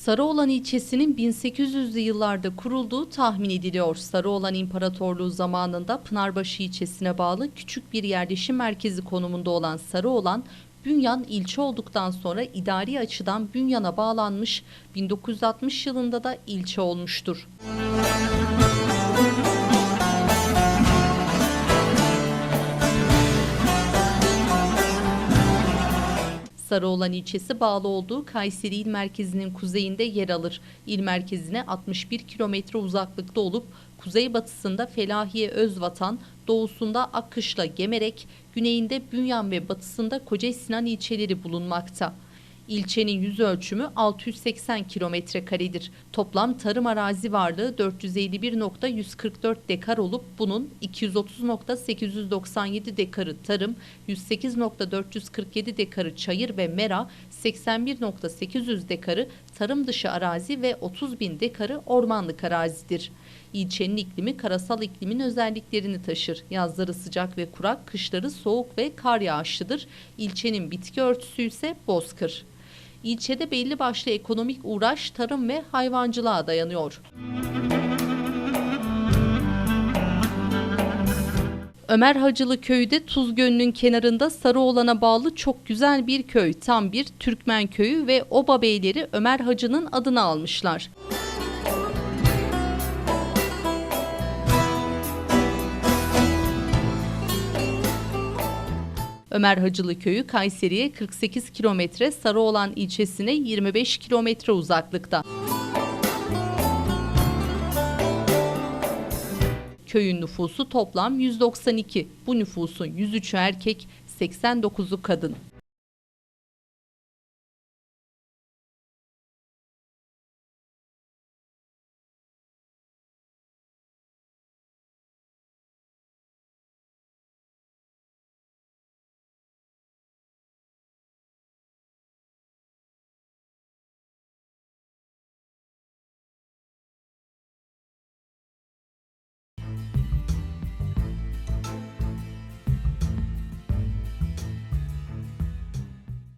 Sarıoğlan ilçesinin 1800'lü yıllarda kurulduğu tahmin ediliyor. Sarıoğlan İmparatorluğu zamanında Pınarbaşı ilçesine bağlı küçük bir yerleşim merkezi konumunda olan Sarıoğlan, Bünyan ilçe olduktan sonra idari açıdan Bünyan'a bağlanmış, 1960 yılında da ilçe olmuştur. Sarıoğlan ilçesi bağlı olduğu Kayseri il merkezinin kuzeyinde yer alır. İl merkezine 61 kilometre uzaklıkta olup kuzeybatısında Felahiye Özvatan, doğusunda Akkışla Gemerek, güneyinde Bünyan ve batısında Koca Sinan ilçeleri bulunmakta. İlçenin yüz ölçümü 680 kilometre karedir. Toplam tarım arazi varlığı 451.144 dekar olup bunun 230.897 dekarı tarım, 108.447 dekarı çayır ve mera, 81.800 dekarı tarım dışı arazi ve 30 bin dekarı ormanlık arazidir. İlçenin iklimi karasal iklimin özelliklerini taşır. Yazları sıcak ve kurak, kışları soğuk ve kar yağışlıdır. İlçenin bitki örtüsü ise bozkır. İlçede belli başlı ekonomik uğraş tarım ve hayvancılığa dayanıyor. Ömer Hacılı köyü de Tuz Gölü'nün kenarında Sarıoğlan'a bağlı çok güzel bir köy. Tam bir Türkmen köyü ve oba beyleri Ömer Hacı'nın adını almışlar. Ömer Hacılı köyü Kayseri'ye 48 kilometre, Sarıoğlan ilçesine 25 kilometre uzaklıkta. Köyün nüfusu toplam 192. Bu nüfusun 103'ü erkek, 89'u kadın.